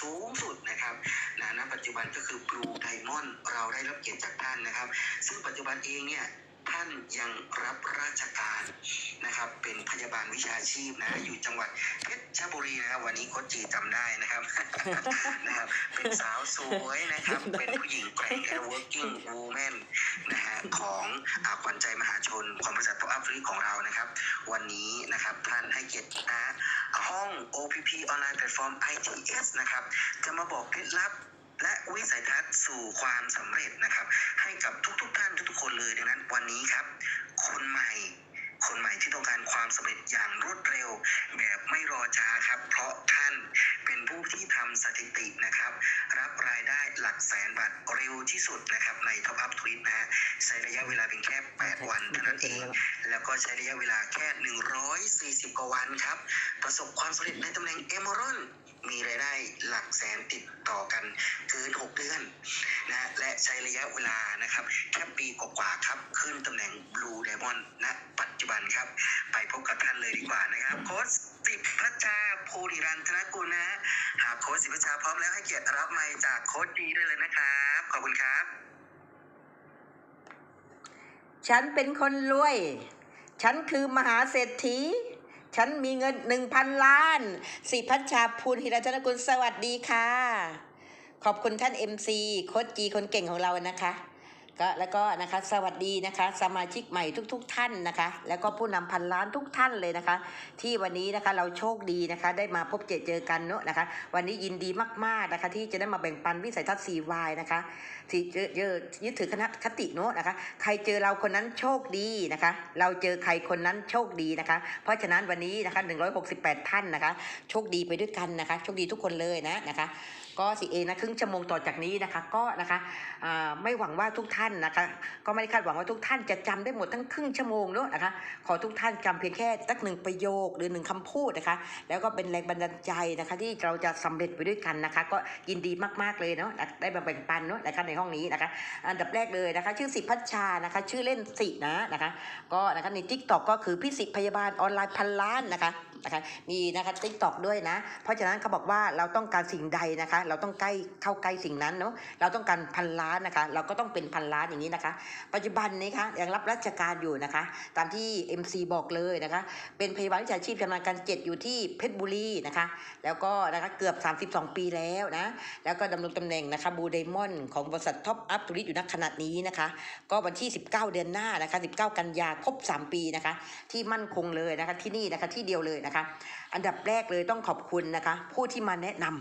สูงสุดนะครับนะณปัจจุบันก็คือบลูไดมอนด์เราได้รับเกียรติจากท่านนะครับ ซึ่งปัจจุบันเองเนี่ยานยังรับราชการนะครับ เป็นพยาบาลวิชาชีพนะ อยู่จังหวัดเพชรบุรีนะครับ วันนี้โคจีจำได้นะครับนะครับ เป็นสาวสวยนะครับ เป็นผู้หญิงแกร่งและ working woman นะฮะของอาขวัญใจมหาชนของบริษัทท็อปอัพฟรีของเรานะครับ วันนี้นะครับท่านให้เกียรตินะห้อง OPP Online Platform ITS นะครับ จะมาบอกเคล็ดลับ และวิสัยทัศน์สู่ความสำเร็จนะครับ ให้กับทุกๆท่านทุกๆคนเลยดังนั้นวันนี้ครับ คนใหม่คนใหม่ที่ต้องการความสำเร็จอย่างรวดเร็ว แบบไม่รอช้าครับ เพราะท่านเป็นผู้ที่ทำสถิตินะครับ รับรายได้หลักแสนบาทเร็วที่สุดนะครับ ใน Top Up Tweet นะฮะใช้ระยะเวลาเพียงแค่ 8 วันเท่านั้นเอง แล้วก็ใช้ระยะเวลาแค่ 140 กว่าวันครับ ประสบความสำเร็จในตำแหน่งเอม r ร l มีรายได้หลักแสนติดต่อกันเกิน 6 เดือนนะและใช้ระยะเวลานะครับแค่ปีกว่าๆครับ ขึ้นตำแหน่ง Blue Diamond ณปัจจุบันครับ ไปพบกับท่านเลยดีกว่านะครับโค้ชสิบพัชชาภูริรันธนกุลนะฮะหากโค้ชสิบพัชชาพร้อมแล้วให้เกียรติรับไมค์จากโค้ชดีได้เลยนะครับ ขอบคุณครับ ฉันเป็นคนรวย ฉันคือมหาเศรษฐี ฉันมีเงินหนึ่งพันล้านสิพัชชาภูลหิรัตนกุลสวัสดีค่ะ ขอบคุณท่าน MC โค้ชจีคนเก่งของเรานะคะก็แล้วก็นะคะสวัสดีนะคะ สมาชิกใหม่ทุกๆท่านนะคะ แล้วก็ผู้นำพันล้านทุกท่านเลยนะคะ ที่วันนี้นะคะเราโชคดีนะคะ ได้มาพบเจอเจอกันเนอะนะคะ วันนี้ยินดีมากๆนะคะ ที่จะได้มาแบ่งปันวิสัยทัศน์ 4Y นะคะ ที่เจอยึดถือคณะคติเนอะนะคะ ใครเจอเราคนนั้นโชคดีนะคะ เราเจอใครคนนั้นโชคดีนะคะ เพราะฉะนั้นวันนี้นะคะ 168 ท่านนะคะ โชคดีไปด้วยกันนะคะ โชคดีทุกคนเลยนะนะคะ ก็สิเอนะครึ่งชั่วโมงต่อจากนี้นะคะ ก็นะคะไม่หวังว่าทุกท่านนะคะ ก็ไม่ได้คาดหวังว่าทุกท่านจะจำได้หมดทั้งครึ่งชั่วโมงเนอะนะคะ ขอทุกท่านจำเพียงแค่สักหนึ่งประโยคหรือหนึ่งคำพูดนะคะ แล้วก็เป็นแรงบันดาลใจนะคะ ที่เราจะสำเร็จไปด้วยกันนะคะ ก็ยินดีมากๆเลยเนาะได้มาแบ่งปันเนาะนะคะในห้องนี้นะคะ อันดับแรกเลยนะคะ ชื่อสิพัชชานะคะ ชื่อเล่นสินะนะคะ ก็นะคะในทิกตอกก็คือพี่สิพยาบาลออนไลน์พันล้านนะคะ นะคะ มีนะคะทิกตอกด้วยนะ เพราะฉะนั้นเขาบอกว่าเราต้องการสิ่งใดนะคะ เราต้องใกล้เข้าใกล้สิ่งนั้นเนาะเราต้องการพันล้านนะคะ เราก็ต้องเป็นพันล้านอย่างนี้นะคะ ปัจจุบันนี้คะยังรับราชการอยู่นะคะ ตามที่ MC บอกเลยนะคะ เป็นพยาบาลวิชาชีพชำนาญการเจ็ดอยู่ที่เพชรบุรีนะคะ แล้วก็นะคะเกือบ 32 ปีแล้วนะ แล้วก็ดำรงตำแหน่งนะคะบูไดมอนด์ของบริษัทท็อปอัพธุริตอยู่ณขณะนี้นะคะ ก็วันที่ 19 เดือนหน้านะคะ 19 กันยาครบ 3 ปีนะคะ ที่มั่นคงเลยนะคะที่นี่นะคะที่เดียวเลยนะคะอันดับแรกเลยต้องขอบคุณนะคะ ผู้ที่มาแนะนำ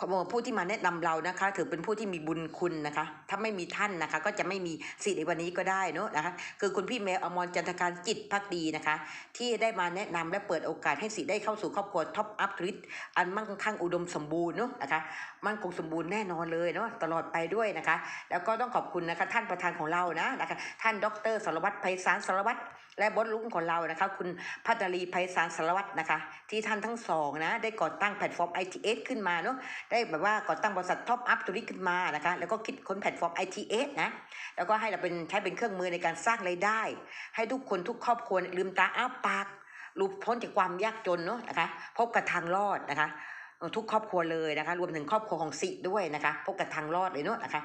ขอบคุณผู้ที่มาแนะนำเรานะคะ ถือเป็นผู้ที่มีบุญคุณนะคะ ถ้าไม่มีท่านนะคะ ก็จะไม่มีสิทธิ์ในวันนี้ก็ได้เนอะนะคะ คือคุณพี่แมวอมรจันทการจิตพักดีนะคะ ที่ได้มาแนะนำและเปิดโอกาสให้สิทธิ์ได้เข้าสู่ครอบครัวท็อปอัพทริตอันมั่งคั่งอุดมสมบูรณ์เนอะนะคะ มั่นคงสมบูรณ์แน่นอนเลยเนาะตลอดไปด้วยนะคะ แล้วก็ต้องขอบคุณนะคะ ท่านประธานของเรานะนะคะ ท่านดรสารวัตรไพศาลสารวัตร และบอสลุงของเรานะคะ คุณพัฒรีไพศาลสารวัตรนะคะ ที่ท่านทั้งสองนะได้ก่อตั้งแพลตฟอร์ม ITS ขึ้นมาเนาะได้แบบว่าก่อตั้งบริษัทท็อปอัพตัวนี้ขึ้นมานะคะแล้วก็คิดค้นแพลตฟอร์ม ITS นะแล้วก็ให้เราเป็นใช้เป็นเครื่องมือในการสร้างรายได้ ให้ทุกคนทุกครอบครัวลืมตาอ้าปากหลุดพ้นจากความยากจนเนาะนะคะ พบกับทางรอดนะคะ ทุกครอบครัวเลยนะคะ รวมถึงครอบครัวของสิด้วยนะคะพบกับทางรอดเลยเนาะนะคะ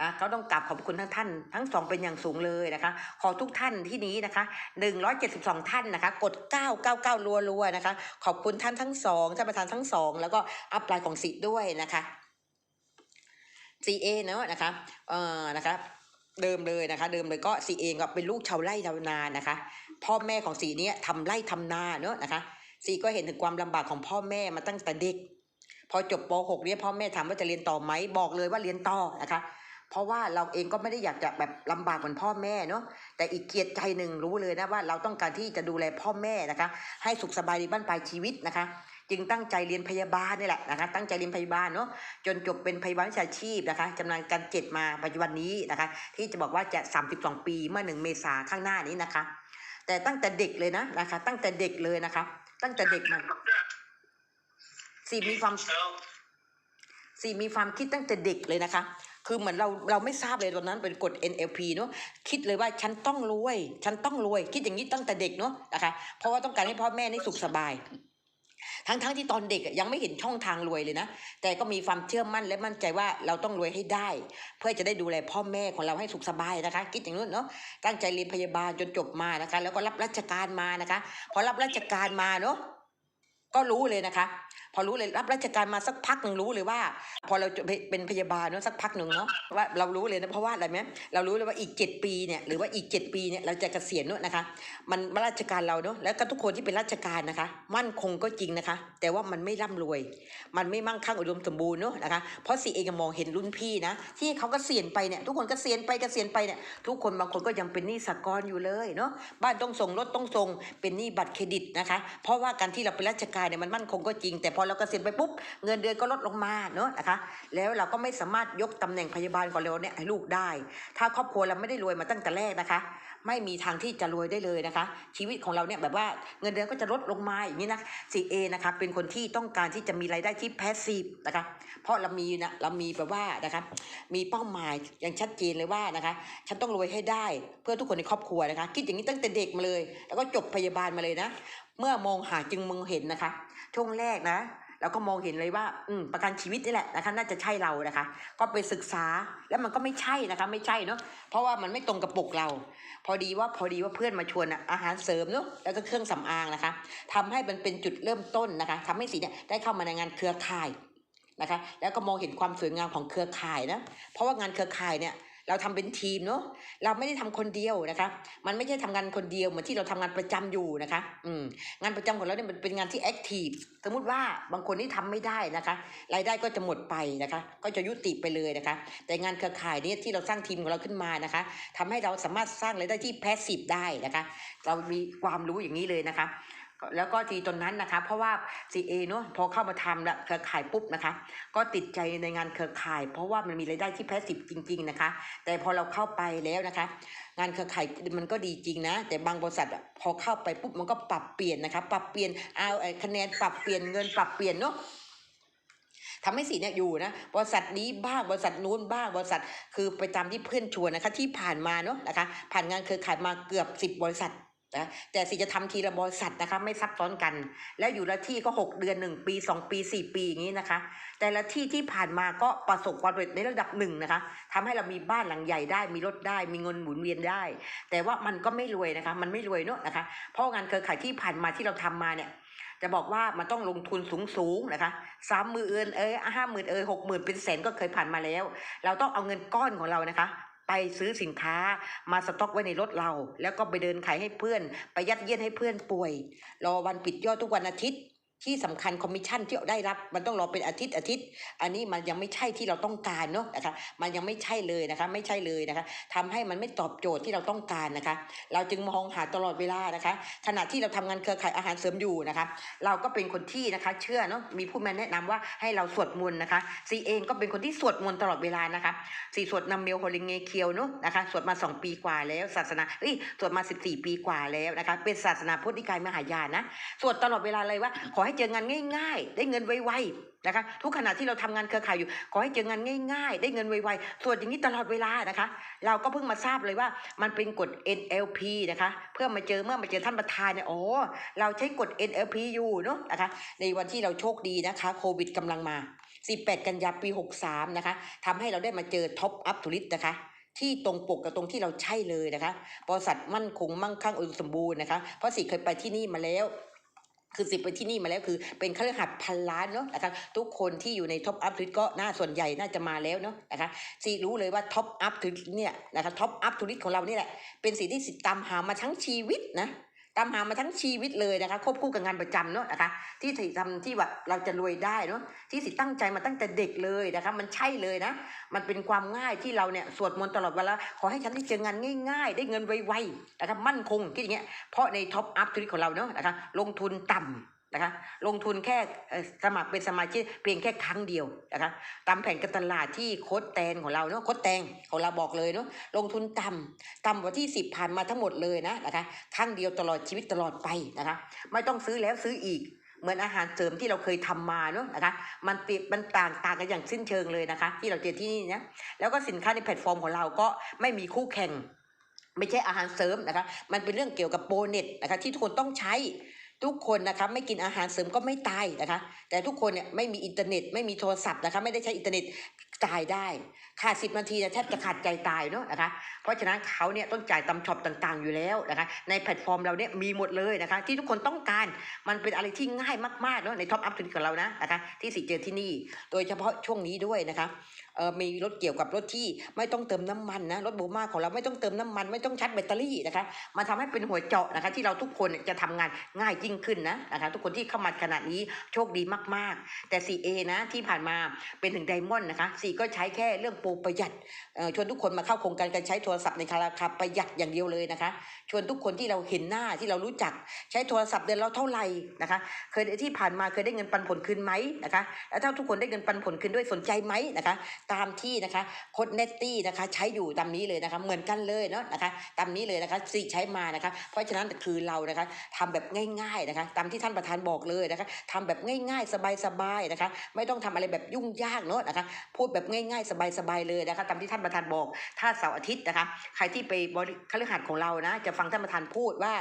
อะก็ต้องกราบขอบคุณทั้งท่าน ทั้งสองเป็นอย่างสูงเลยนะคะ ขอทุกท่านที่นี้นะคะ 172 ท่านนะคะ กด 999รัวๆนะคะ ขอบคุณท่านทั้งสองท่านประธานทั้งสองแล้วก็อัพไลน์ของสิด้วยนะคะ CA เนอะนะคะเอ่อนะคะเดิมเลยนะคะ เดิมเลยก็สีเองก็เป็นลูกชาวไร่ชาวนานะคะ พ่อแม่ของสีเนี้ยทำไร่ทำนาเนอะนะคะสีก็เห็นถึงความลำบากของพ่อแม่มาตั้งแต่เด็ก พอจบป .6 เนี่ยพ่อแม่ถามว่าจะเรียนต่อไหมบอกเลยว่าเรียนต่อนะคะเพราะว่าเราเองก็ไม่ได้อยากจะแบบลำบากเหมือนพ่อแม่เนาะแต่อีกเกียรติใจหนึ่งรู้เลยนะว่าเราต้องการที่จะดูแลพ่อแม่นะคะ ให้สุขสบายในบ้านปลายชีวิตนะคะ จึงตั้งใจเรียนพยาบาลนี่แหละนะคะตั้งใจเรียนพยาบาลเนาะจนจบเป็นพยาบาลวิชาชีพนะคะจำนวนการเจ็ดมาปัจจุบันนี้นะคะ ที่จะบอกว่าจะ 32 ปีเมื่อหนึ่งเมษาข้างหน้านี้นะคะ แต่ตั้งแต่เด็กเลยนะนะคะ ตั้งแต่เด็กเลยนะคะ ตั้งแต่เด็กมา สี่มีความสี่มีความคิดตั้งแต่เด็กเลยนะคะ คือเหมือนเราเราไม่ทราบเลยตอนนั้นเป็นกฎ NLP เนอะคิดเลยว่าฉันต้องรวย ฉันต้องรวย คิดอย่างนี้ตั้งแต่เด็กเนอะนะคะ เพราะว่าต้องการให้พ่อแม่นี่สุขสบายทั้งๆที่ตอนเด็กยังไม่เห็นช่องทางรวยเลยนะ แต่ก็มีความเชื่อมั่นและมั่นใจว่าเราต้องรวยให้ได้ เพื่อจะได้ดูแลพ่อแม่ของเราให้สุขสบายนะคะ คิดอย่างนู้นเนาะตั้งใจเรียนพยาบาลจนจบมานะคะ แล้วก็รับราชการมานะคะ พอรับราชการมาเนาะก็รู้เลยนะคะ พอรู้เลยรับราชการมาสักพักหนึ่งรู้เลยว่า พอเราเป็นพยาบาลเนาะสักพักหนึ่งเนาะว่าเรารู้เลยนะเพราะว่าอะไรไหมเรารู้เลยว่าอีกเจ็ดปีเนี่ยหรือว่าอีกเจ็ดปีเนี่ยเราจะเกษียณเนาะนะคะ มันราชการเราเนาะแล้วก็ทุกคนที่เป็นราชการนะคะ มั่นคงก็จริงนะคะ แต่ว่ามันไม่ร่ำรวย มันไม่มั่งคั่งอุดมสมบูรณ์เนาะนะคะเพราะสีเองมองเห็นรุ่นพี่นะที่เขาก็เสียณไปเนี่ยทุกคนก็เสียณไปก็เสียณไปเนี่ยทุกคนบางคนก็ยังเป็นหนี้สหกรณ์อยู่เลยเนาะบ้านต้องส่งรถต้องส่งเป็นหนี้บัตรเครดิตนะคะ เพราะว่าการที่เราเป็นราชการเนี่ยมันมั่นคงก็จริงแต่พอเราเกษียณไปปุ๊บเงินเดือนก็ลดลงมาเนาะนะคะ แล้วเราก็ไม่สามารถยกตำแหน่งพยาบาลของเราเนี่ยให้ลูกได้ ถ้าครอบครัวเราไม่ได้รวยมาตั้งแต่แรกนะคะ ไม่มีทางที่จะรวยได้เลยนะคะ ชีวิตของเราเนี่ยแบบว่าเงินเดือนก็จะลดลงมาอย่างนี้นะ 4A นะคะเป็นคนที่ต้องการที่จะมีรายได้ที่แพสซีฟนะคะ เพราะเรามีนะเรามีแบบว่านะคะมีเป้าหมายอย่างชัดเจนเลยว่านะคะ ฉันต้องรวยให้ได้เพื่อทุกคนในครอบครัวนะคะ คิดอย่างนี้ตั้งแต่เด็กมาเลย แล้วก็จบพยาบาลมาเลยนะ เมื่อมองหาจึงมองเห็นนะคะ ช่วงแรกนะเราก็มองเห็นเลยว่าอืมประกันชีวิตนี่แหละนะคะน่าจะใช่เรานะคะ ก็ไปศึกษาแล้วมันก็ไม่ใช่นะคะไม่ใช่เนาะเพราะว่ามันไม่ตรงกับปกเรา พอดีว่าพอดีว่าเพื่อนมาชวนอาหารเสริมเนาะแล้วก็เครื่องสำอางนะคะทำให้มันเป็นจุดเริ่มต้นนะคะทำให้สีเนี่ยได้เข้ามาในงานเครือข่ายนะคะ แล้วก็มองเห็นความสวยงามของเครือข่ายนะเพราะว่างานเครือข่ายเนี่ย เราทำเป็นทีมเนาะเราไม่ได้ทำคนเดียวนะคะ มันไม่ใช่ทำงานคนเดียวเหมือนที่เราทำงานประจำอยู่นะคะอืมงานประจำของเราเนี่ยมันเป็นงานที่แอคทีฟสมมติว่าบางคนที่ทำไม่ได้นะคะรายได้ก็จะหมดไปนะคะ ก็จะยุติไปเลยนะคะ แต่งานเครือข่ายเนี่ยที่เราสร้างทีมของเราขึ้นมานะคะทำให้เราสามารถสร้างรายได้ที่แพสซีฟได้นะคะ เรามีความรู้อย่างนี้เลยนะคะ แล้วก็ทีตอนนั้นนะคะ เพราะว่า CA เนอะพอเข้ามาทำละเครือข่ายปุ๊บนะคะ ก็ติดใจในงานเครือข่าย เพราะว่ามันมีรายได้ที่แพสซีฟจริง ๆนะคะ แต่พอเราเข้าไปแล้วนะคะ งานเครือข่ายมันก็ดีจริงนะ แต่บางบริษัทพอเข้าไปปุ๊บมันก็ปรับเปลี่ยนนะคะ ปรับเปลี่ยนเอาคะแนนปรับเปลี่ยนเงินปรับเปลี่ยนเนาะทำให้สีเนี่ยอยู่นะบริษัทนี้บ้างบริษัทนู้นบ้างบริษัทคือไปตามที่เพื่อนชวนนะคะ ที่ผ่านมาเนาะนะคะ ผ่านงานเครือข่ายมาเกือบสิบบริษัท นะแต่สีจะทำทีละบริษัทนะคะไม่ซับซ้อนกัน แล้วอยู่ละที่ก็หกเดือนหนึ่งปีสองปีสี่ปีอย่างนี้นะคะ แต่ละที่ที่ผ่านมาก็ประสบความสำเร็จในระดับหนึ่งนะคะทำให้เรามีบ้านหลังใหญ่ได้ มีรถได้ มีเงินหมุนเวียนได้ แต่ว่ามันก็ไม่รวยนะคะ มันไม่รวยเนอะนะคะ เพราะงานเครือข่ายที่ผ่านมาที่เราทำมาเนี่ยจะบอกว่ามันต้องลงทุนสูงสูงๆนะคะสามหมื่นเอ้ยห้าหมื่นเอ้ยหกหมื่นเป็นแสนก็เคยผ่านมาแล้ว เราต้องเอาเงินก้อนของเรานะคะ ไปซื้อสินค้ามาสต็อกไว้ในรถเรา แล้วก็ไปเดินขายให้เพื่อน ไปยัดเยียดให้เพื่อนป่วย รอวันปิดยอดทุกวันอาทิตย์ ที่สำคัญคอมมิชชั่นที่ได้รับมันต้องรอเป็นอาทิตย์อาทิตย์ อันนี้มันยังไม่ใช่ที่เราต้องการเนาะนะคะมันยังไม่ใช่เลยนะคะ ไม่ใช่เลยนะคะทำให้มันไม่ตอบโจทย์ที่เราต้องการนะคะ เราจึงมองหาตลอดเวลานะคะขณะที่เราทำงานเครือข่ายอาหารเสริมอยู่นะคะ เราก็เป็นคนที่นะคะ เชื่อเนาะมีผู้มาแนะนำว่าให้เราสวดมนต์นะคะซีเองก็เป็นคนที่สวดมนต์ตลอดเวลานะคะซีสวดนำเมลโฮลิงเงเคียวเนาะนะคะสวดมา 2 ปีกว่าแล้วศาสนาเอ้ยสวดมา 14 ปีกว่าแล้วนะคะ เป็นศาสนาพุทธนิกายมหายานนะสวดตลอดเวลาเลยว่าขอให้เจองานง่าย ๆ ได้เงินไวๆนะคะ ทุกขณะที่เราทำงานเครือข่ายอยู่ ขอให้เจองานง่าย ๆ ได้เงินไวๆสวดอย่างนี้ตลอดเวลานะคะ เราก็เพิ่งมาทราบเลยว่ามันเป็นกฎ NLP นะคะ เพื่อมาเจอเมื่อมาเจอท่านประธานเนี่ยโอ้เราใช้กฎ NLP อยู่เนาะนะคะ ในวันที่เราโชคดีนะคะโควิดกำลังมา 18 กันยาปี 63 นะคะทำให้เราได้มาเจอท็อปอัพทูริสนะคะที่ตรงปกกับตรงที่เราใช่เลยนะคะบริษัทมั่นคงมั่งคั่งอุดมสมบูรณ์นะคะ เพราะสิเคยไปที่นี่มาแล้ว คือสิบไปที่นี่มาแล้วคือเป็นเครือขัดพันล้านเนาะนะคะทุกคนที่อยู่ในท็อปอัพทริสก็น่าส่วนใหญ่น่าจะมาแล้วเนาะนะคะสิรู้เลยว่าท็อปอัพทริสเนี่ยนะคะท็อปอัพทริสของเรานี่แหละเป็นสิ่งที่สิตามหามาทั้งชีวิตนะ ตามหามาทั้งชีวิตเลยนะคะควบคู่กับงานประจำเนาะนะคะ ที่ทำที่ว่าเราจะรวยได้เนาะที่สิตั้งใจมาตั้งแต่เด็กเลยนะคะ มันใช่เลยนะ มันเป็นความง่ายที่เราเนี่ยสวดมนต์ตลอดเวลาขอให้ฉันได้เจองานง่าย ๆ ได้เงินไวๆนะคะมั่นคงคิดอย่างเงี้ยเพราะในท็อปอัพธุรกิจของเราเนาะนะคะลงทุนต่ำ นะคะลงทุนแค่สมัครเป็นสมาชิกเพียงแค่ครั้งเดียวนะคะตามแผนการตลาดที่โค้ดแตนของเราเนาะโค้ดแตงของเราบอกเลยเนาะลงทุนต่ำต่ำกว่าที่สิบผ่านมาทั้งหมดเลยนะนะคะครั้งเดียวตลอดชีวิตตลอดไปนะคะไม่ต้องซื้อแล้วซื้ออีกเหมือนอาหารเสริมที่เราเคยทำมาเนาะนะคะ มันติดมันต่างต่างกันอย่างสิ้นเชิงเลยนะคะ ที่เราเจอที่นี่นะแล้วก็สินค้าในแพลตฟอร์มของเราก็ไม่มีคู่แข่ง ไม่ใช่อาหารเสริมนะคะ มันเป็นเรื่องเกี่ยวกับโปรเน็ตนะคะที่ทุกคนต้องใช้ ทุกคนนะคะไม่กินอาหารเสริมก็ไม่ตายนะคะ แต่ทุกคนเนี่ยไม่มีอินเทอร์เน็ตไม่มีโทรศัพท์นะคะไม่ได้ใช้อินเทอร์เน็ตตายได้ ขาดสิบนาทีเนี่ยแทบจะขาดใจตายเนาะนะคะ เพราะฉะนั้นเขาเนี่ยต้องจ่ายตำช็อปต่างๆอยู่แล้วนะคะ ในแพลตฟอร์มเราเนี่ยมีหมดเลยนะคะ ที่ทุกคนต้องการมันเป็นอะไรที่ง่ายมากๆเนาะในท็อปอัพทุนของเรานะนะคะที่สิเจอที่นี่ โดยเฉพาะช่วงนี้ด้วยนะคะเออมีรถเกี่ยวกับรถที่ไม่ต้องเติมน้ำมันนะรถโบมาของเราไม่ต้องเติมน้ำมัน ไม่ต้องชาร์จแบตเตอรี่นะคะมันทำให้เป็นหัวเจาะนะคะ ที่เราทุกคนจะทำงานง่ายยิ่งขึ้นนะนะคะ ทุกคนที่เข้ามาขนาดนี้โชคดีมากๆ แต่ 4A นะที่ผ่านมาเป็นถึงไดมอนด์นะคะ 4 ก็ใช้แค่เรื่องโปรประหยัดชวนทุกคนมาเข้าโครงการการใช้โทรศัพท์ในราคาประหยัดอย่างเดียวเลยนะคะ ชวนทุกคนที่เราเห็นหน้าที่เรารู้จักใช้โทรศัพท์เดือนเราเท่าไหร่นะคะ เคยที่ผ่านมาเคยได้เงินปันผลคืนไหมนะคะ แล้วถ้าทุกคนได้เงินปันผลคืนด้วยสนใจไหมนะคะ ตามที่นะคะโคดเนตตี้นะคะใช้อยู่ตามนี้เลยนะคะเหมือนกันเลยเนาะนะคะตามนี้เลยนะคะสิใช้มานะคะ เพราะฉะนั้นคือเรานะคะทำแบบง่ายๆนะคะ ตามที่ท่านประธานบอกเลยนะคะทำแบบง่ายๆสบายๆนะคะ ไม่ต้องทำอะไรแบบยุ่งยากเนาะนะคะ พูดแบบง่ายๆสบายๆเลยนะคะตามที่ท่านประธานบอกถ้าเสาร์อาทิตย์นะคะ ใครที่ไปบริคฤหัสของเรานะ จะฟังท่านประธานพูดว่า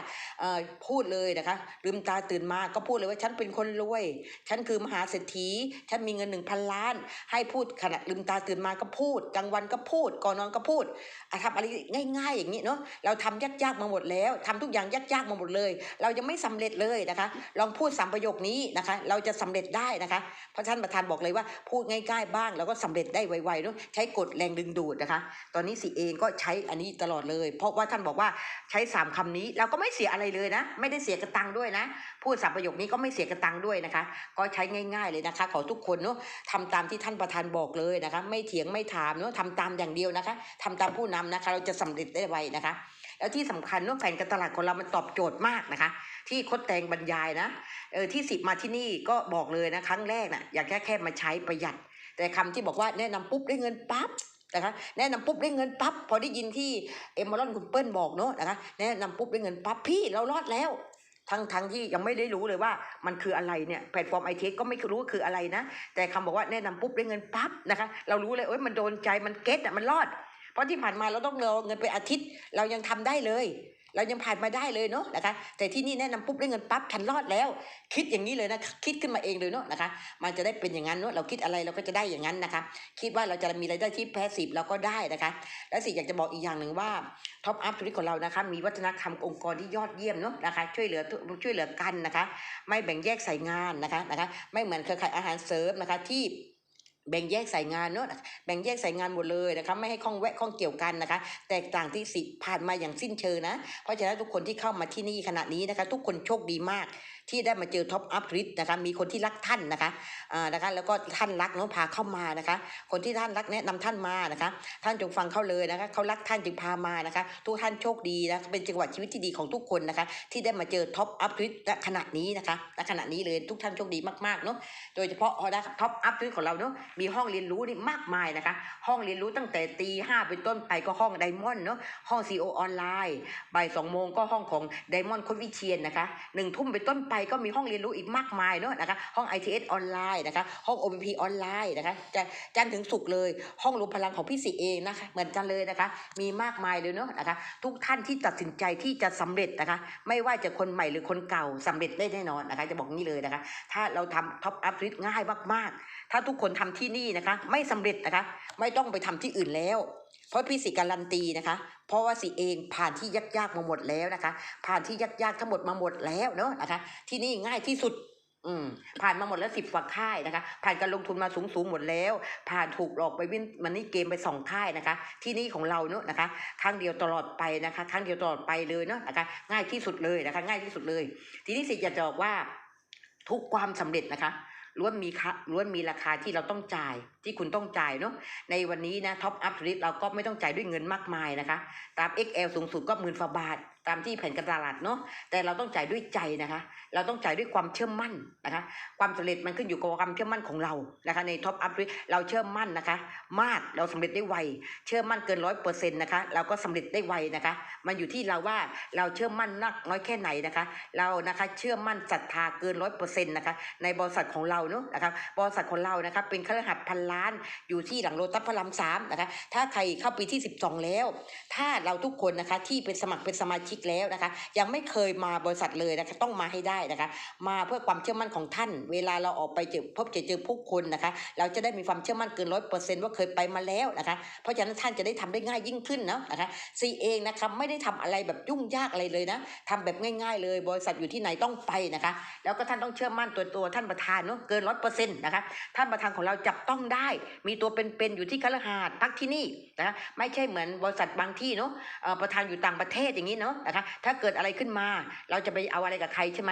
พูดเลยนะคะลืมตาตื่นมาก็พูดเลยว่าฉันเป็นคนรวย ฉันคือมหาเศรษฐี ฉันมีเงินหนึ่งพันล้าน ให้พูดขณะลืมตาตื่นมาก็พูดกลางวันก็พูดก่อนนอนก็พูดทำอะไรง่าย ๆ อย่างนี้เนาะเราทำยากๆมาหมดแล้วทำทุกอย่างยากๆมาหมดเลย เรายังไม่สำเร็จเลยนะคะ ลองพูดสามประโยคนี้นะคะ เราจะสำเร็จได้นะคะเพราะท่านประธานบอกเลยว่าพูดง่ายๆบ้าง แล้วก็สำเร็จได้ไวๆเนาะใช้กฎแรงดึงดูดนะคะ ตอนนี้สิเองก็ใช้อันนี้ตลอดเลย เพราะว่าท่านบอกว่าใช้สามคำนี้เราก็ไม่เสียอะไรเลยนะ ไม่ได้เสียกระตังด้วยนะ พูดสามประโยคนี้ก็ไม่เสียกระตังด้วยนะคะ ก็ใช้ง่าย ๆเลยนะคะ ขอทุกคนเนาะทำตามที่ท่านประธานบอกเลยนะคะ ไม่เถียงไม่ถามเนาะทำตามอย่างเดียวนะคะทำตามผู้นำนะคะ เราจะสำเร็จได้ไวนะคะแล้วที่สำคัญเนาะแผนการตลาดของเรามันตอบโจทย์มากนะคะ ที่โคดแตงบรรยายนะเออที่สิบมาที่นี่ก็บอกเลยนะครั้งแรกนะ่ะอยากแค่แค่มาใช้ประหยัด แต่คำที่บอกว่าแนะนำปุ๊บได้เงินปั๊บนะคะแนะนำปุ๊บได้เงินปั๊บพอได้ยินที่เอมมอรอนคุณเปิ้ลบอกเนาะนะคะแนะนำปุ๊บได้เงินปั๊บพี่เรารอดแล้วทั้งทั้งที่ยังไม่ได้รู้เลยว่ามันคืออะไรเนี่ยแพลตฟอร์มไอทีก็ไม่รู้ว่าคืออะไรนะ แต่คำบอกว่าแนะนำปุ๊บได้เงินปั๊บนะคะเรารู้เลยเอ้ยมันโดนใจมันเก็ตอะมันรอด เพราะที่ผ่านมาเราต้องรอเงินไปอาทิตย์เรายังทำได้เลย เรายังผ่านมาได้เลยเนาะนะคะ แต่ที่นี่แนะนำปุ๊บได้เงินปั๊บฉันรอดแล้ว คิดอย่างนี้เลยนะคิดขึ้นมาเองเลยเนาะนะคะ มันจะได้เป็นอย่างนั้นเนาะเราคิดอะไรเราก็จะได้อย่างนั้นนะคะ คิดว่าเราจะมีรายได้ที่แพสซีฟเราก็ได้นะคะ และสิอยากจะบอกอีกอย่างหนึ่งว่าท็อปอัพธุรกิจของเรานะคะ มีวัฒนธรรมองค์กรที่ยอดเยี่ยมเนาะนะคะ ช่วยเหลือช่วยเหลือกันนะคะ ไม่แบ่งแยกสายงานนะคะนะคะ ไม่เหมือนเครือข่ายอาหารเสริมนะคะที่ แบ่งแยกสายงานเนอะแบ่งแยกสายงานหมดเลยนะคะไม่ให้ข้องแวะข้องเกี่ยวกันนะคะ แตกต่างที่สิผ่านมาอย่างสิ้นเชิงนะ เพราะฉะนั้นทุกคนที่เข้ามาที่นี่ขณะนี้นะคะ ทุกคนโชคดีมาก ที่ได้มาเจอท็อปอัพริสนะคะมีคนที่รักท่านนะคะอ่านะคะแล้วก็ท่านรักเนาะพาเข้ามานะคะ คนที่ท่านรักแนะนำท่านมานะคะ ท่านจงฟังเขาเลยนะคะเขารักท่านจึงพามานะคะ ทุกท่านโชคดีนะเป็นจังหวะชีวิตที่ดีของทุกคนนะคะ ที่ได้มาเจอท็อปอัพริสณขณะนี้นะคะณขณะนี้เลยทุกท่านโชคดีมากๆเนาะโดยเฉพาะท็อปอัพของเราเนาะมีห้องเรียนรู้นี่มากมายนะคะ ห้องเรียนรู้ตั้งแต่ตีห้าเป็นต้นไปก็ห้องไดมอนด์เนาะห้อง CO ออนไลน์บ่ายสองโมงก็ห้องของไดมอนด์คนวิเชียนนะคะหนึ่งทุ่มเป็นต้นไปก็มีห้องเรียนรู้อีกมากมายเนาะนะคะห้อง ITS ออนไลน์นะคะห้อง OPP ออนไลน์นะคะจะจันถึงศุกเลยห้องรวมพลังของพี่สิเองนะคะเหมือนกันเลยนะคะ มีมากมายเลยเนาะนะคะทุกท่านที่ตัดสินใจที่จะสำเร็จนะคะ ไม่ว่าจะคนใหม่หรือคนเก่าสำเร็จได้แน่นอนนะคะ จะบอกงี้เลยนะคะ ถ้าเราทำท็อปอัพริง่ายมากๆ ถ้าทุกคนทำที่นี่นะคะ ไม่สำเร็จนะคะ ไม่ต้องไปทำที่อื่นแล้ว ราะพี่สิการันตีนะคะ เพราะว่าสิเองผ่านที่ยากๆมาหมดแล้วนะคะ ผ่านที่ยากๆทั้งหมดมาหมดแล้วเนาะนะคะ ที่นี่ง่ายที่สุดอืมผ่านมาหมดแล้วสิบกว่าค่ายนะคะ ผ่านการลงทุนมาสูงสูงๆหมดแล้ว ผ่านถูกหลอกไปวิ่นมันนี่เกมไปสองค่ายนะคะ ที่นี่ของเราเนาะนะคะครั้งเดียวตลอดไปนะคะครั้งเดียวตลอดไปเลยเนาะนะคะ ง่ายที่สุดเลยนะคะ ง่ายที่สุดเลย ทีนี้สิอยากจะบอกว่าทุกความสำเร็จนะคะ ล้วนมีค่าล้วนมีราคาที่เราต้องจ่ายที่คุณต้องจ่ายเนาะในวันนี้นะท็อปอัพลิเราก็ไม่ต้องจ่ายด้วยเงินมากมายนะคะ ตาม XL สูงสุดก็หมื่นฝาบาท ตามที่แผนการตลาดเนาะแต่เราต้องจ่ายด้วยใจนะคะ เราต้องจ่ายด้วยความเชื่อมั่นนะคะ ความสำเร็จมันขึ้นอยู่กับความเชื่อมั่นของเรานะคะ ในท็อปอัพเราเชื่อมั่นนะคะ มากเราสำเร็จได้ไวเชื่อมั่นเกินร้อยเปอร์เซ็นต์นะคะเราก็สำเร็จได้ไวนะคะ มันอยู่ที่เราว่าเราเชื่อมั่นนักน้อยแค่ไหนนะคะ เรานะคะเชื่อมั่นศรัทธาเกินร้อยเปอร์เซ็นต์นะคะในบริษัทของเราเนาะนะคะบริษัทของเรานะคะเป็นข้าราชการพันล้านอยู่ที่หลังโลตัสพระรามสามนะคะถ้าใครเข้าปีที่สิบสองแล้ว ถ้าเราทุกคนนะคะที่เป็นสมัครเป็นสมาชิกชิกแล้วนะคะ ยังไม่เคยมาบริษัทเลยนะคะต้องมาให้ได้นะคะ มาเพื่อความเชื่อมั่นของท่าน เวลาเราออกไปเจอพบเจอเจอผู้คนนะคะ เราจะได้มีความเชื่อมั่นเกินร้อยเปอร์เซ็นต์ว่าเคยไปมาแล้วนะคะ เพราะฉะนั้นท่านจะได้ทำได้ง่ายยิ่งขึ้นเนาะนะคะซีเองนะคะไม่ได้ทำอะไรแบบยุ่งยากอะไรเลยนะทำแบบง่ายๆ เลยบริษัทอยู่ที่ไหนต้องไปนะคะ แล้วก็ท่านต้องเชื่อมั่นตัวตัวท่านประธานเนาะเกินร้อยเปอร์เซ็นต์นะคะท่านประธานของเราจับต้องได้ มีตัวเป็นๆอยู่ที่คฤหาสน์พักที่นี่นะคะไม่ใช่เหมือนบริษัทบางที่เนาะประธานอยู่ต่างประเทศอย่างนี้เนาะนะคะ ถ้าเกิดอะไรขึ้นมา เราจะไปเอาอะไรกับใครใช่ไหม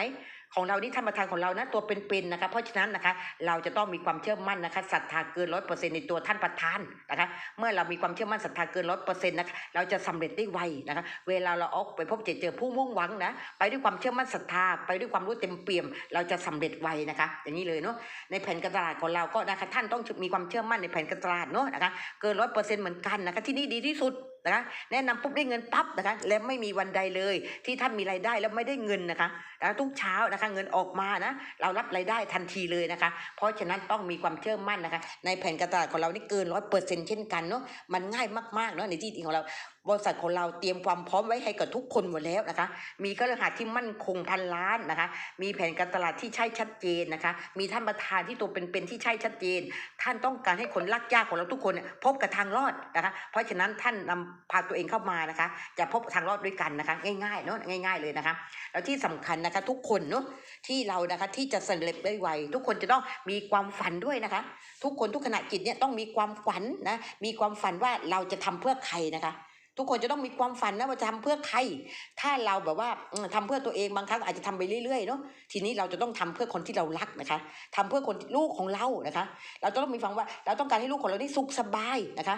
ของเรานี่ท่านประธานของเรานะตัวเป็นๆนะคะ เพราะฉะนั้นนะคะ เราจะต้องมีความเชื่อมั่นนะคะศรัทธาเกินร้อยเปอร์เซ็นต์ในตัวท่านประธานนะคะ เมื่อเรามีความเชื่อมั่นศรัทธาเกินร้อยเปอร์เซ็นต์นะคะเราจะสำเร็จได้ไวนะคะ เวลาเราออกไปพบเจอเจอผู้มุ่งหวังนะไปด้วยความเชื่อมั่นศรัทธาไปด้วยความรู้เต็มเปี่ยม เราจะสำเร็จไวนะคะ อย่างนี้เลยเนาะในแผนการตลาดของเราก็นะคะท่านต้องมีความเชื่อมั่นในแผนการตลาดเนาะนะคะเกินร้อยเปอร์เซ็นต์เหมือนกันนะคะที่นี่ดีที่สุด นะคะแนะนำปุ๊บได้เงินปั๊บนะคะและไม่มีวันใดเลย ที่ท่านมีรายได้แล้วไม่ได้เงินนะคะแล้วทุกเช้านะคะเงินออกมานะเรารับรายได้ทันทีเลยนะคะ เพราะฉะนั้นต้องมีความเชื่อมั่นนะคะ ในแผนการตลาดของเรานี่เกินร้อยเปอร์เซ็นต์เช่นกันเนาะมันง่ายมากๆเนาะในที่จริงของเราบริษัทของเราเตรียมความพร้อมไว้ให้กับทุกคนหมดแล้วนะคะ มีเครือข่ายที่มั่นคงพันล้านนะคะ มีแผนการตลาดที่ใช่ชัดเจนนะคะ มีท่านประธานที่ตัวเป็นๆที่ใช่ชัดเจน ท่านต้องการให้คนรักยากของเราทุกคนเนี่ยพบกับทางรอดนะคะ เพราะฉะนั้นท่านนำพาตัวเองเข้ามานะคะ จะพบทางรอดด้วยกันนะคะ ง่ายๆเนาะง่าย ๆเลยนะคะ แล้วที่สำคัญนะคะทุกคนเนาะที่เรานะคะที่จะสำเร็จได้ไวทุกคนจะต้องมีความฝันด้วยนะคะ ทุกคนทุกขณะจิตเนี่ยต้องมีความฝันนะมีความฝันว่าเราจะทำเพื่อใครนะคะ ทุกคนจะต้องมีความฝันนะว่าจะทำเพื่อใคร ถ้าเราแบบว่าอืมทำเพื่อตัวเองบางครั้งอาจจะทำไปเรื่อยๆเนาะทีนี้เราจะต้องทำเพื่อคนที่เรารักนะคะทำเพื่อคนลูกของเรานะคะ เราจะต้องมีฟังว่า เราต้องการให้ลูกของเราได้สุขสบายนะคะ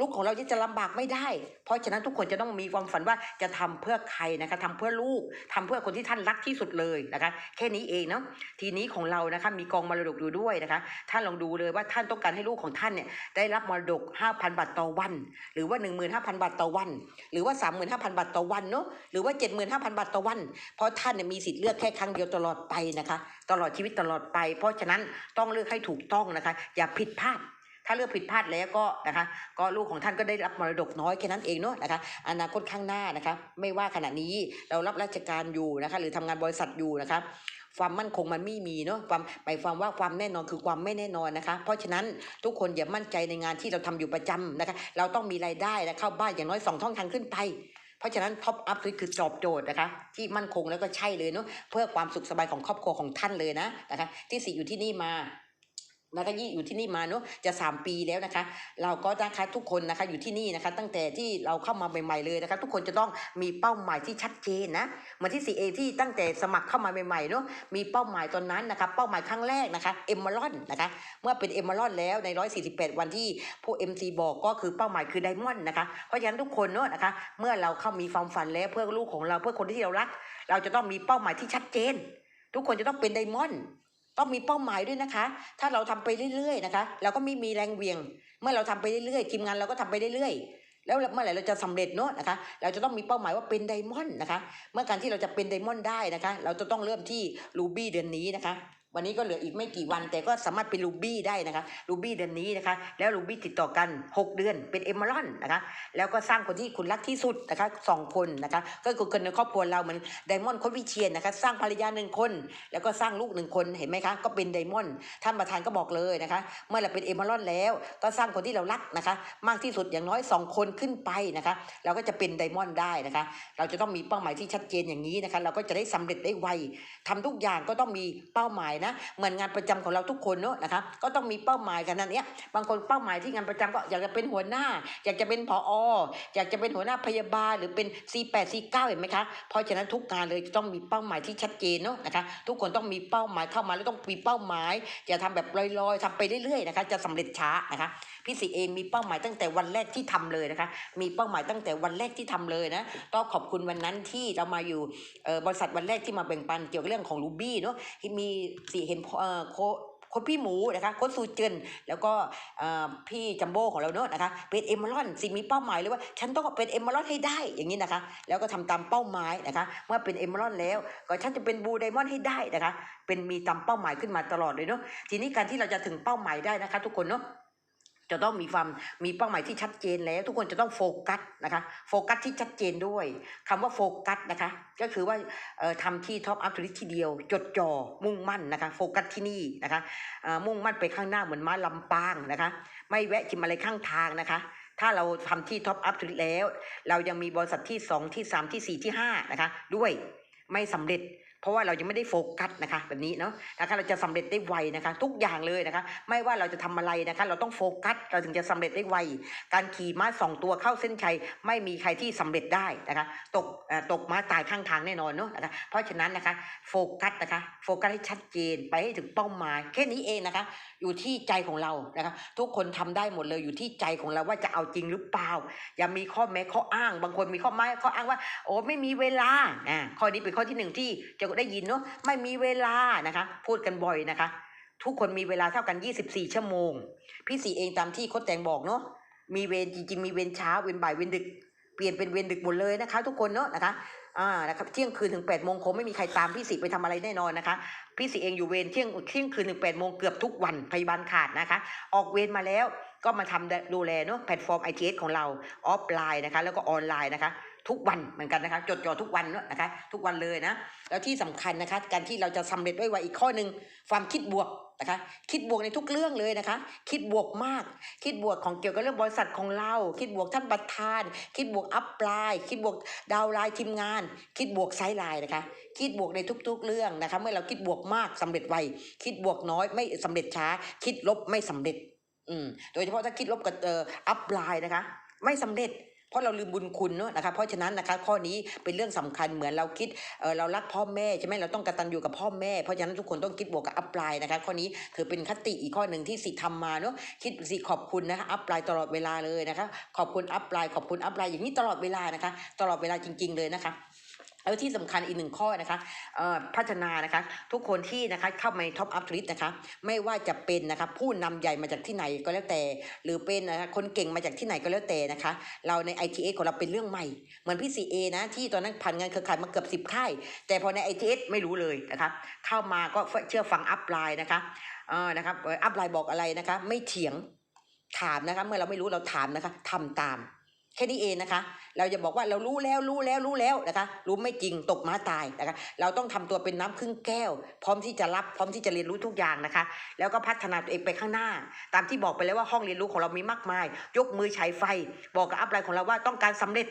ลูกของเราจะลำบากไม่ได้ เพราะฉะนั้นทุกคนจะต้องมีความฝันว่าจะทำเพื่อใครนะคะทำเพื่อลูกทำเพื่อคนที่ท่านรักที่สุดเลยนะคะ แค่นี้เองเนาะทีนี้ของเรานะคะมีกองมรดกอยู่ด้วยนะคะ ท่านลองดูเลยว่าท่านต้องการให้ลูกของท่านเนี่ยได้รับมรดก 5,000 บาทต่อวัน หรือว่า 15,000 บาทต่อวัน หรือว่า 35,000 บาทต่อวันเนาะหรือว่า 75,000 บาทต่อวัน เพราะท่านเนี่ยมีสิทธิ์เลือกแค่ครั้งเดียวตลอดไปนะคะ ตลอดชีวิตตลอดไป เพราะฉะนั้นต้องเลือกให้ถูกต้องนะคะ อย่าผิดพลาด ถ้าเลือกผิดพลาดแล้วก็นะคะ ก็ลูกของท่านก็ได้รับมรดกน้อยแค่นั้นเองเนาะนะคะ อนาคตข้างหน้านะคะ ไม่ว่าขณะนี้เรารับราชการอยู่นะคะ หรือทำงานบริษัทอยู่นะคะความมั่นคงมันไม่มีเนาะความหมายความว่าความแน่นอนคือความไม่แน่นอนนะคะ เพราะฉะนั้นทุกคนอย่ามั่นใจในงานที่เราทำอยู่ประจำนะคะ เราต้องมีรายได้และเข้าบ้านอย่างน้อยสองช่องทางขึ้นไป เพราะฉะนั้นท็อปอัพคือตอบโจทย์นะคะ ที่มั่นคงแล้วก็ใช่เลยเนาะเพื่อความสุขสบายของครอบครัวของท่านเลยนะนะคะ ที่สี่อยู่ที่นี่มา นะคะยี่อยู่ที่นี่มาเนาะจะสามปีแล้วนะคะ เราก็นะคะทุกคนนะคะอยู่ที่นี่นะคะ ตั้งแต่ที่เราเข้ามาใหม่ๆเลยนะคะ ทุกคนจะต้องมีเป้าหมายที่ชัดเจนนะมือนที่ CA ที่ตั้งแต่สมัครเข้ามาใหม่ๆเนาะมีเป้าหมายตอนนั้นนะคะเป้าหมายครั้งแรกนะคะเอมมอรอนนะคะเมื่อเป็นเอมมอรอนแล้วใน 148 วันที่ผู้ MC บอกก็คือเป้าหมายคือไดมอนด์นะคะเพราะฉะนั้นทุกคนเนาะนะคะ เมื่อเราเข้ามีความฝันแล้วเพื่อลูกของเราเพื่อคนที่เรารัก เราจะต้องมีเป้าหมายที่ชัดเจน ทุกคนจะต้องเป็นไดมอนด์ ต้องมีเป้าหมายด้วยนะคะ ถ้าเราทำไปเรื่อยๆนะคะ เราก็ไม่มีแรงเวียง เมื่อเราทำไปเรื่อยๆทีมงานเราก็ทำไปเรื่อยๆแล้วเมื่อไหร่เราจะสำเร็จเนอะนะคะ เราจะต้องมีเป้าหมายว่าเป็นไดมอนด์นะคะ เมื่อการที่เราจะเป็นไดมอนด์ได้นะคะ เราจะต้องเริ่มที่รูบี้เดือนนี้นะคะ วันนี้ก็เหลืออีกไม่กี่วัน แต่ก็สามารถเป็นรูบี้ได้นะคะรูบี้เดือนนี้นะคะ แล้วรูบี้ติดต่อกัน 6 เดือนเป็นเอมเมอรอนนะคะ แล้วก็สร้างคนที่คุณรักที่สุดนะคะสองคนนะคะ ก็คือคนในครอบครัวเราเหมือนไดมอนด์คนวิเชียนนะคะ สร้างภรรยาหนึ่งคน แล้วก็สร้างลูกหนึ่งคนเห็นไหมคะ ก็เป็นไดมอนด์ท่านประธานก็บอกเลยนะคะ เมื่อเราเป็นเอมเมอรอนแล้ว ก็สร้างคนที่เรารักนะคะ มากที่สุดอย่างน้อย 2 คนขึ้นไปนะคะ เราก็จะเป็นไดมอนด์ได้นะคะ เราจะต้องมีเป้าหมายที่ชัดเจนอย่างนี้นะคะ เราก็จะได้สำเร็จได้ไวทำทุกอย่างก็ต้องมีเป้าหมายนะเหมือนงานประจำของเราทุกคนเนอะนะคะก็ต้องมีเป้าหมายกันนั่นเนี้ยบางคนเป้าหมายที่งานประจำก็อยากจะเป็นหัวหน้า อยากจะเป็นผออยากจะเป็นหัวหน้าพยาบาลหรือเป็น C8 C9 เห็นไหมคะเพราะฉะนั้นทุกงานเลยจะต้องมีเป้าหมายที่ชัดเจนเนอะนะคะทุกคนต้องมีเป้าหมายเข้ามาแล้วต้องมีเป้าหมายอย่าทำแบบลอยๆทำไปเรื่อยๆนะคะจะสำเร็จช้านะคะพี่สีเองมีเป้าหมายตั้งแต่วันแรกที่ทำเลยนะคะ มีเป้าหมายตั้งแต่วันแรกที่ทำเลยนะก็ขอบคุณวันนั้นที่เรามาอยู่บริษัทวันแรกที่มาแบ่งปันเกี่ยวกับเรื่องของรูบี้เนาะที่มีสี่เห็นเอ่อโคโค้ดพี่หมูนะคะโค้ดซูเจนแล้วก็พี่จัมโบ้ของเราเนอะนะคะ เป็นเอมอรอนสิมีเป้าหมายเลยว่า ฉันต้องเป็นเอมอรอนให้ได้อย่างนี้นะคะ แล้วก็ทำตามเป้าหมายนะคะ เมื่อเป็นเอมอรอนแล้ว ก็ฉันจะเป็นบูไดมอนด์ให้ได้นะคะ เป็นมีตามเป้าหมายขึ้นมาตลอดเลยเนาะทีนี้การที่เราจะถึงเป้าหมายได้นะคะ ทุกคนเนาะ จะต้องมีความมีเป้าหมายที่ชัดเจนแล้ว ทุกคนจะต้องโฟกัสนะคะโฟกัสที่ชัดเจนด้วยคำว่าโฟกัสนะคะ ก็คือว่าเอ่อทำที่ท็อปอัพทริที่เดียว จดจ่อมุ่งมั่นนะคะโฟกัสที่นี่นะคะมุ่งมั่นไปข้างหน้าเหมือนม้าลำปางนะคะ ไม่แวะกินอะไรข้างทางนะคะถ้าเราทำที่ท็อปอัพทริแล้ว เรายังมีบริษัทที่ 2 ที่ 3 ที่ 4 ที่5นะคะด้วยไม่สำเร็จ ราะว่าเรายังไม่ได้โฟกัสนะคะแบบนี้เนาะนะคะเราจะสำเร็จได้ไวนะคะ ทุกอย่างเลยนะคะ ไม่ว่าเราจะทำอะไรนะคะ เราต้องโฟกัสเราถึงจะสำเร็จได้ไว การขี่ม้าสองตัวเข้าเส้นชัยไม่มีใครที่สำเร็จได้นะคะ ตกตกม้าตายข้างทางแน่นอนเนาะนะคะเพราะฉะนั้นนะคะโฟกัสนะคะโฟกัสให้ชัดเจนไปให้ถึงเป้าหมายแค่นี้เองนะคะอยู่ที่ใจของเรานะคะทุกคนทำได้หมดเลยอยู่ที่ใจของเราว่าจะเอาจริงหรือเปล่า อย่ามีข้อแม้ข้ออ้าง บางคนมีข้อไม้ข้ออ้างว่า โอ้ไม่มีเวลาอ่าข้อนี้เป็นข้อที่หนึ่งที่จะได้ยินเนาะไม่มีเวลานะคะ พูดกันบ่อยนะคะ ทุกคนมีเวลาเท่ากัน 24 ชั่วโมง พี่สีเองตามที่โค้ชแตงบอกเนาะมีเวรจริงๆมีเวรเช้าเวรบ่ายเวรดึกเปลี่ยนเป็นเวรดึกหมดเลยนะคะ ทุกคนเนาะนะคะ อ่านะครับเที่ยงคืนถึง8ปดโมงคงไม่มีใครตามพี่สีไปทำอะไรแน่นอนนะคะ พี่สีเองอยู่เวรเที่ยงเที่ยงคืนถึง8ปดโมงเกือบทุกวันพยาบาลขาดนะคะ ออกเวรมาแล้วก็มาทำดูแลเนาะแพลตฟอร์ม ITS ของเราออฟไลน์นะคะแล้วก็ออนไลน์นะคะ ทุกวันเหมือนกันนะคะจดจ่อทุกวันเนอะนะคะ ทุกวันเลยนะ แล้วที่สำคัญนะคะ การที่เราจะสำเร็จด้วยไวอีกข้อหนึ่งความคิดบวก นะคะ คิดบวกในทุกเรื่องเลยนะคะ คิดบวกมาก คิดบวกของเกี่ยวกับเรื่องบริษัทของเรา คิดบวกท่านประธาน คิดบวกอัพไลน์คิดบวกดาวไลน์ทีมงาน คิดบวกไซด์ไลน์นะคะ คิดบวกในทุก ๆ เรื่องนะคะ เมื่อเราคิดบวกมากสำเร็จไวคิดบวกน้อยไม่สำเร็จช้า คิดลบไม่สำเร็จ อืมโดยเฉพาะถ้าคิดลบกับเอ่ออัพไลน์นะคะ ไม่สำเร็จ ราะเราลืมบุญคุณเนอะนะคะเพราะฉะนั้นนะคะข้อนี้เป็นเรื่องสำคัญเหมือนเราคิดเออเรารักพ่อแม่ใช่ไหมเราต้องกตัญญูกับพ่อแม่เพราะฉะนั้นทุกคนต้องคิดบวกกับอัปไลน์นะคะข้อนี้ถือเป็นคติอีกข้อหนึ่งที่สิทำมาเนอะคิดสิขอบคุณนะคะอัปไลน์ตลอดเวลาเลยนะคะขอบคุณอัปไลน์ขอบคุณอัปไลน์อย่างนี้ตลอดเวลานะคะ ตลอดเวลาจริง ๆเลยนะคะ แล้วที่สำคัญอีกหนึ่งข้อนะคะเอ่อพัฒนานะคะทุกคนที่นะคะเข้ามาท็อปอัพทรินะคะไม่ว่าจะเป็นนะคะผู้นำใหญ่มาจากที่ไหนก็แล้วแต่ หรือเป็นนะคะคนเก่งมาจากที่ไหนก็แล้วแต่นะคะ เราใน ITS ของเราเป็นเรื่องใหม่ เหมือนพี่ซีเอนะที่ตอนนั้นผ่านงานเครือข่ายมาเกือบสิบค่าย แต่พอใน ITS ไม่รู้เลยนะคะเข้ามาก็เชื่อฟังอัพไลน์นะคะเออนะครับอัพไลน์บอกอะไรนะคะ ไม่เถียงถามนะคะ เมื่อเราไม่รู้เราถามนะคะทำตาม แค่นี้เองนะคะ เราจะบอกว่าเรารู้แล้วรู้แล้วรู้แล้วนะคะ รู้ไม่จริงตกม้าตายนะคะ เราต้องทำตัวเป็นน้ำครึ่งแก้ว พร้อมที่จะรับพร้อมที่จะเรียนรู้ทุกอย่างนะคะ แล้วก็พัฒนาตัวเองไปข้างหน้า ตามที่บอกไปแล้วว่าห้องเรียนรู้ของเรามีมากมาย ยกมือฉายไฟ บอกกับอัพไลน์ของเราว่าต้องการสำเร็จ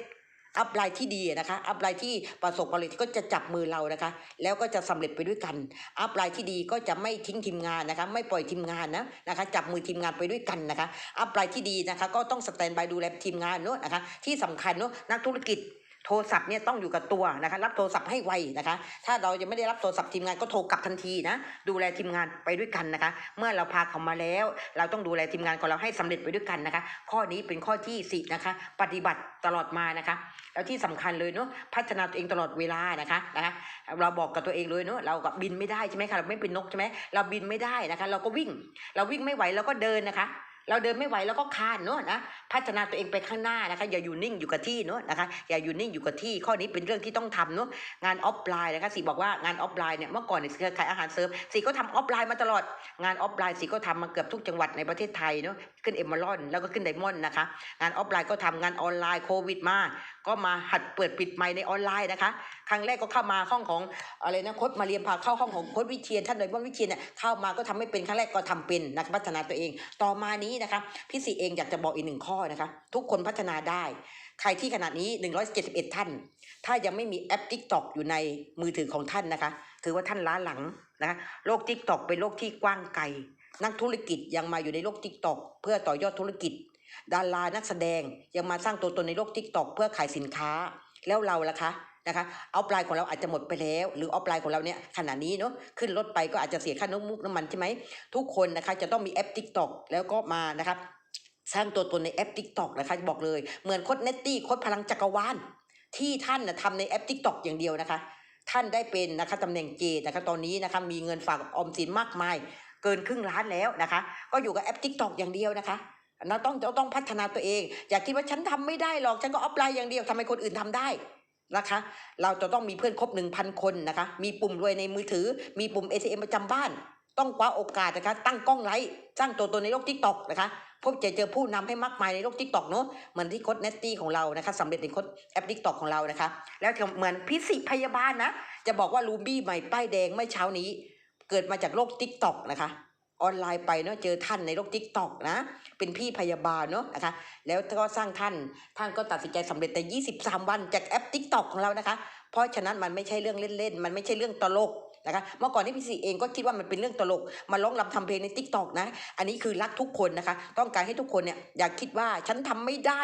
อัพไลน์ที่ดีนะคะอัพไลน์ที่ประสบความสำเร็จก็จะจับมือเรานะคะ แล้วก็จะสำเร็จไปด้วยกัน อัพไลน์ที่ดีก็จะไม่ทิ้งทีมงานนะคะ ไม่ปล่อยทีมงานนะนะคะ จับมือทีมงานไปด้วยกันนะคะ อัพไลน์ที่ดีนะคะ ก็ต้องสแตนบายดูแลทีมงานเนอะนะคะ ที่สำคัญเนอะนักธุรกิจ โทรศัพท์เนี่ยต้องอยู่กับตัวนะคะรับโทรศัพท์ให้ไวนะคะ ถ้าเรายังไม่ได้รับโทรศัพท์ทีมงานก็โทรกลับทันทีนะดูแลทีมงานไปด้วยกันนะคะ เมื่อเราพาเขามาแล้ว เราต้องดูแลทีมงานของเราให้สำเร็จไปด้วยกันนะคะ ข้อนี้เป็นข้อที่สี่นะคะ ปฏิบัติตลอดมานะคะ แล้วที่สำคัญเลยเนาะพัฒนาตัวเองตลอดเวลานะคะนะคะ เราบอกกับตัวเองเลยเนาะเราก็บินไม่ได้ใช่ไหมคะเราไม่เป็นนกใช่ไหมเราบินไม่ได้นะคะ เราก็วิ่ง เราวิ่งไม่ไหวเราก็เดินนะคะ เราเดินไม่ไหวเราก็คานเนาะนะพัฒนาตัวเองไปข้างหน้านะคะอย่าอยู่นิ่งอยู่กับที่เนาะนะคะอย่าอยู่นิ่งอยู่กับที่ข้อนี้เป็นเรื่องที่ต้องทำเนาะงานออฟไลน์นะคะสีบอกว่างานออฟไลน์เนี่ยเมื่อก่อนเนี่ยเครือข่ายอาหารเสริมสีก็ทำออฟไลน์มาตลอดงานออฟไลน์สีก็ทำมาเกือบทุกจังหวัดในประเทศไทยเนาะขึ้นเอมเมอรอนแล้วก็ขึ้นไดมอนด์นะคะงานออฟไลน์ก็ทำงานออนไลน์โควิดมา ก็มาหัดเปิดปิดไมค์ในออนไลน์นะคะ ครั้งแรกก็เข้ามาห้องของอะไรนะโค้ดมาเรียนพาเข้าห้องของโค้ดวิเชียนท่านไดมอนด์วิเชียนเนี่ยเข้ามาก็ทำไม่เป็นครั้งแรกก็ทำเป็นนะคะพัฒนาตัวเอง ต่อมานี้นะคะพี่สีเองอยากจะบอกอีกหนึ่งข้อนะคะทุกคนพัฒนาได้ ใครที่ขณะนี้ 171 ท่าน ถ้ายังไม่มีแอป TikTok อยู่ในมือถือของท่านนะคะ ถือว่าท่านล้าหลังนะะโลก TikTok เป็นโลกที่กว้างไกลนักธุรกิจยังมาอยู่ในโลก TikTok เพื่อต่อยอดธุรกิจ ดารานักแสดงยังมาสร้างตัวตนในโลก TikTok เพื่อขายสินค้าแล้วเราล่ะคะนะคะออฟไลน์ของเราอาจจะหมดไปแล้ว หรือออฟไลน์ของเราเนี่ยขณะนี้เนาะขึ้นรถไปก็อาจจะเสียค่าน้ำมุกน้ำมันใช่ไหมทุกคนนะคะจะต้องมีแอป TikTok แล้วก็มานะครับสร้างตัวตนในแอป TikTok นะคะบอกเลยเหมือนโคดเนตตี้โคดพลังจักรวาลที่ท่านนะทำในแอป TikTok อย่างเดียวนะคะ ท่านได้เป็นนะคะตำแหน่งเจนะคะตอนนี้นะคะมีเงินฝากออมสินมากมาย เกินครึ่งล้านแล้วนะคะ ก็อยู่กับแอป TikTok อย่างเดียวนะคะ เราต้องเราต้องพัฒนาตัวเอง อย่าคิดว่าฉันทำไม่ได้หรอกฉันก็ออฟไลน์อย่างเดียวทำไมคนอื่นทำได้นะคะ เราจะต้องมีเพื่อนครบ1,000 คนนะคะ มีปุ่มรวยในมือถือ มีปุ่ม ATM ประจำบ้าน ต้องคว้าโอกาสนะคะ ตั้งกล้องไลฟ์สร้างตัวตนในโลกทิกตอกนะคะ พบเจอเจอผู้นำให้มากมายในโลกทิกตอกเนาะ เหมือนที่โค้ดเนตตี้ของเรานะคะสำเร็จในโค้ดแอปทิกตอกของเรานะคะ แล้วเหมือนพิสิพยาบาลนะ จะบอกว่าลูบี้ใหม่ป้ายแดงเมื่อเช้านี้ เกิดมาจากโลกทิกตอกนะคะ ออนไลน์ไปเนาะเจอท่านในโลกทิกตอกนะ เป็นพี่พยาบาลเนาะนะคะ แล้วก็สร้างท่านท่านก็ตัดสินใจสำเร็จใน 23 วันจากแอปทิกตอกของเรานะคะ เพราะฉะนั้นมันไม่ใช่เรื่องเล่นๆ มันไม่ใช่เรื่องตลกนะคะเมื่อก่อนที่พี่สีเองก็คิดว่ามันเป็นเรื่องตลก มาร้องรำทำเพลงในทิกตอกนะ อันนี้คือรักทุกคนนะคะ ต้องการให้ทุกคนเนี่ยอย่าคิดว่าฉันทำไม่ได้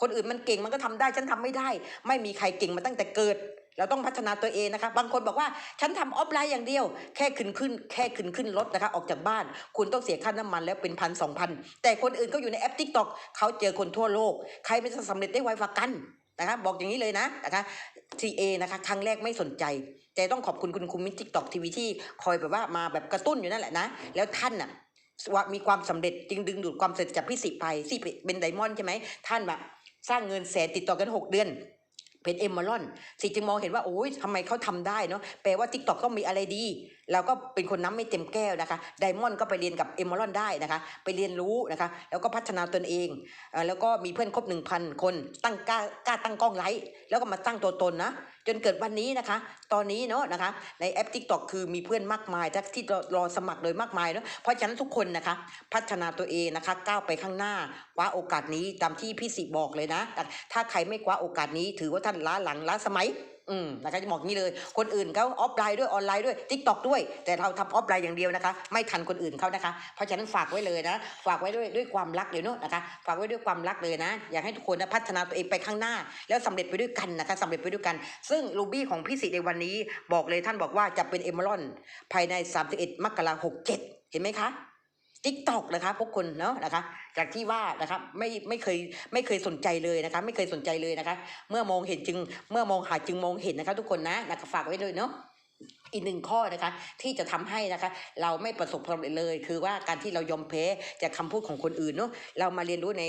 คนอื่นมันเก่งมันก็ทำได้ ฉันทำไม่ได้ ไม่มีใครเก่งมาตั้งแต่เกิด เราต้องพัฒนาตัวเองนะคะ บางคนบอกว่าฉันทำออฟไลน์อย่างเดียว แค่ขึ้นขึ้น แค่ขึ้นขึ้นรถนะคะ ออกจากบ้าน คุณต้องเสียค่าน้ำมันแล้วเป็นพันสองพันแต่คนอื่นก็อยู่ในแอปทิกตอกเขาเจอคนทั่วโลก ใครไม่สำเร็จได้ไวกว่ากันนะคะบอกอย่างนี้เลยนะนะคะ TA นะคะ ครั้งแรกไม่สนใจ แต่ต้องขอบคุณคุณคุมมิทิกตอกทีวีที่คอยแบบว่ามาแบบกระตุ้นอยู่นั่นแหละนะ แล้วท่านน่ะว่ามีความสำเร็จจึงดึงดูดความสำเร็จจากพี่สิไปสิเป็นไดมอนด์ใช่ไหมท่านแบบสร้างเงินแสนติดต่อกันหกเดือน เป็นเอมมอรอนสิจึงมองเห็นว่าโอ้ยทำไมเขาทำได้เนาะแปลว่า t ิ k t o k ต้องมีอะไรดีเราก็เป็นคนน้ำไม่เต็มแก้วนะคะไดมอนด์ก็ไปเรียนกับเอมอรอนได้นะคะ ไปเรียนรู้นะคะ แล้วก็พัฒนาตนเองเอแล้วก็มีเพื่อนครบหนึ่งพันคนตั้งกล้ากล้าตั้งกล้องไลฟ์แล้วก็มาตั้งตัวตนนะ จนเกิดวันนี้นะคะ ตอนนี้เนาะนะคะ ในแอป t ิ k t o k คือมีเพื่อนมากมายที่รอรอสมัครเลยมากมายเนาะเพราะฉะนั้นทุกคนนะคะ พัฒนาตัวเองนะคะ ก้าวไปข้างหน้าคว้าโอกาสนี้ตามที่พี่สิบอกเลยนะ ถ้าใครไม่คว้าโอกาสนี้ถือว่าท่านล้าหลังล้าสมัย อืมนะคะจะบอกงี้เลย คนอื่นเขาออฟไลน์ด้วยออนไลน์ด้วยทิกตอกด้วย แต่เราทำออฟไลน์อย่างเดียวนะคะ ไม่ทันคนอื่นเขานะคะ เพราะฉะนั้นฝากไว้เลยนะ ฝากไว้ด้วยด้วยความรักเดี๋ยวเนอะนะคะ ฝากไว้ด้วยความรักเลยนะ อยากให้ทุกคนนะพัฒนาตัวเองไปข้างหน้า แล้วสำเร็จไปด้วยกันนะคะสำเร็จไปด้วยกัน ซึ่งรูบี้ของพี่สิในวันนี้ บอกเลยท่านบอกว่าจะเป็นเอมเมอรอนภายใน 31มกราคม67เห็นไหมคะ ทิกตอกนะคะพวกคนเนาะนะคะ จากที่ว่านะครับไม่ไม่เคยไม่เคยสนใจเลยนะคะ ไม่เคยสนใจเลยนะคะ เมื่อมองเห็นจึงเมื่อมองหาจึงมองเห็นนะคะ ทุกคนนะนะคะฝากไว้ด้วยเนาะ อีกหนึ่งข้อนะคะ ที่จะทำให้นะคะ เราไม่ประสบความสำเร็จเลย คือว่าการที่เรายอมแพ้จากคำพูดของคนอื่นเนาะเรามาเรียนรู้ใน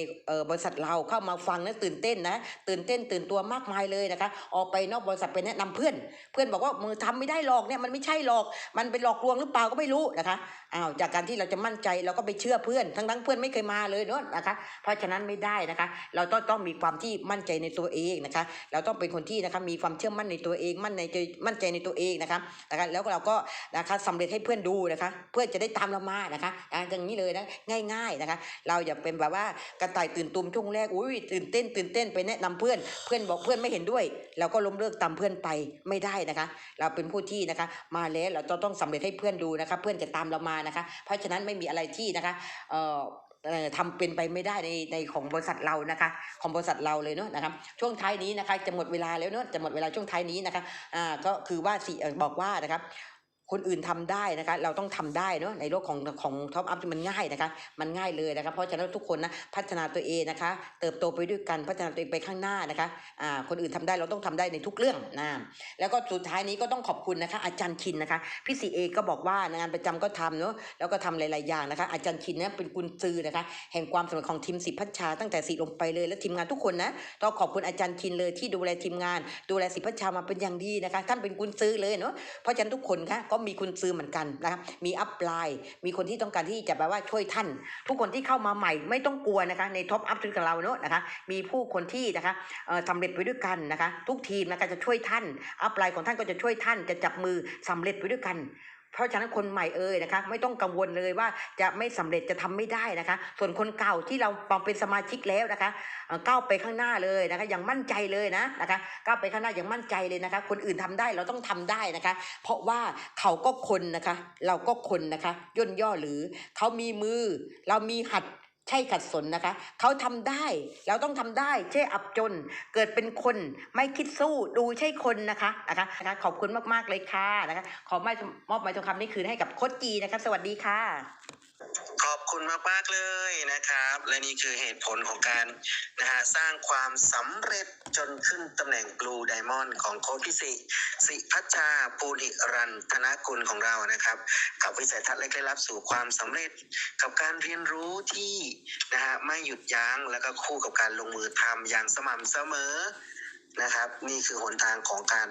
บริษัทเราเข้ามาฟังนะตื่นเต้นนะตื่นเต้นตื่นตัวมากมายเลยนะคะ ออกไปนอกบริษัทไปแนะนำเพื่อน เพื่อนบอกว่ามือทำไม่ได้หรอกเนี่ยมันไม่ใช่หรอกมันเป็นหลอกลวงหรือเปล่าก็ไม่รู้นะคะอ้าวจากการที่เราจะมั่นใจเราก็ไปเชื่อเพื่อนทั้งทั้งๆเพื่อนไม่เคยมาเลยเนาะนะคะ เพราะฉะนั้นไม่ได้นะคะ เราต้องต้องมีความที่มั่นใจในตัวเองนะคะ เราต้องเป็นคนที่นะคะมีความเชื่อมั่นในตัวเองมั่นในใจมั่นใจในตัวเองนะคะนะคะแล้วเราก็นะคะสำเร็จให้เพื่อนดูนะคะ เพื่อนจะได้ตามเรามานะคะอย่างนี้เลยนะง่าย ๆนะคะ เราอย่าเป็นแบบว่ากระต่ายตื่นตูมช่วงแรกอุ้ยตื่นเต้น ตื่นเต้นไปแนะนำเพื่อนเพื่อนบอกเพื่อนไม่เห็นด้วย เราก็ล้มเลิกตามเพื่อนไปไม่ได้นะคะ เราเป็นผู้ที่นะคะ มาแล้วเราต้องต้องสำเร็จให้เพื่อนดูนะคะ เพื่อนจะตามเรามานะคะ เพราะฉะนั้นไม่มีอะไรที่นะคะเอ่อ ทำเป็นไปไม่ได้ในในของบริษัทเรานะคะ ของบริษัทเราเลยเนาะนะครับช่วงท้ายนี้นะคะจะหมดเวลาแล้วเนาะจะหมดเวลาช่วงท้ายนี้นะคะอ่าก็คือว่าสิเอ่อบอกว่านะครับ คนอื่นทำได้นะคะ เราต้องทำได้เนาะในโลกของของท็อปอัพมันง่ายนะคะ มันง่ายเลยนะคะ เพราะฉะนั้นทุกคนนะพัฒนาตัวเองนะคะ เติบโตไปด้วยกันพัฒนาตัวเองไปข้างหน้านะคะอ่าคนอื่นทำได้เราต้องทำได้ในทุกเรื่องนะแล้วก็สุดท้ายนี้ก็ต้องขอบคุณนะคะ อาจารย์คินนะคะพี่สีเอก็บอกว่างานประจำก็ทำเนาะแล้วก็ทำหลายๆอย่างนะคะ อาจารย์คินเนี่ยเป็นกุญซือนะคะ แห่งความสำเร็จของทีมสิพัชชา ตั้งแต่สีลงไปเลยและทีมงานทุกคนนะต้องขอบคุณอาจารย์คินเลยที่ดูแลทีมงาน ดูแลสิพัชชามาเป็นอย่างดีนะคะท่านเป็นกุญซือเลยเนาะเพราะฉะนั้นทุกคนคะก็มีคุณซื้อเหมือนกันนะคะมีอัพไลน์มีคนที่ต้องการที่จะแปลว่าช่วยท่านทุกคนที่เข้ามาใหม่ไม่ต้องกลัวนะคะในท็อปอัพของเราเนอะนะคะมีผู้คนที่นะคะสำเร็จไปด้วยกันนะคะทุกทีมนะคะจะช่วยท่านอัพไลน์ของท่านก็จะช่วยท่านจะจับมือสำเร็จไปด้วยกัน เพราะฉะนั้นคนใหม่เอ่ยนะคะ ไม่ต้องกังวลเลยว่าจะไม่สำเร็จจะทำไม่ได้นะคะ ส่วนคนเก่าที่เราปองเป็นสมาชิกแล้วนะคะก้าวไปข้างหน้าเลยนะคะอย่างมั่นใจเลยนะนะคะก้าวไปข้างหน้าอย่างมั่นใจเลยนะคะ คนอื่นทำได้เราต้องทำได้นะคะ เพราะว่าเขาก็คนนะคะ เราก็คนนะคะ ย่นย่อหรือเขามีมือ เรามีหัด ใช่ขัดสนนะคะ เขาทำได้เราต้องทำได้ใช่อับจน เกิดเป็นคนไม่คิดสู้ดูใช่คนนะคะนะคะนะคะขอบคุณมากๆเลยค่ะนะคะขอมอบมอบไม้ทองคำนี้คืนให้กับโคดจีนะคะ สวัสดีค่ะ ขอบคุณมากๆเลยนะครับ และนี่คือเหตุผลของการนะฮะสร้างความสำเร็จจนขึ้นตำแหน่ง Blue Diamond ของโค้ชพิสิสิพัชชาปูริรันธนกุลของเรานะครับ กับวิสัยทัศน์และเคล็ดลับสู่ความสำเร็จ กับการเรียนรู้ที่นะฮะไม่หยุดยั้งแล้วก็คู่กับการลงมือทำอย่างสม่ำเสมอ นะครับ นี่คือหนทางของการ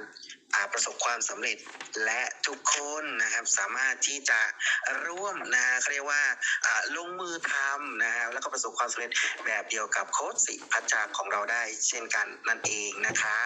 าประสบความสำเร็จและทุกคนนะครับสามารถที่จะร่วมนะเขาเรียกว่าอ่าลงมือทำนะครับแล้วก็ประสบความสำเร็จแบบเดียวกับโค้ชสิพัชชาของเราได้เช่นกันนั่นเองนะคะ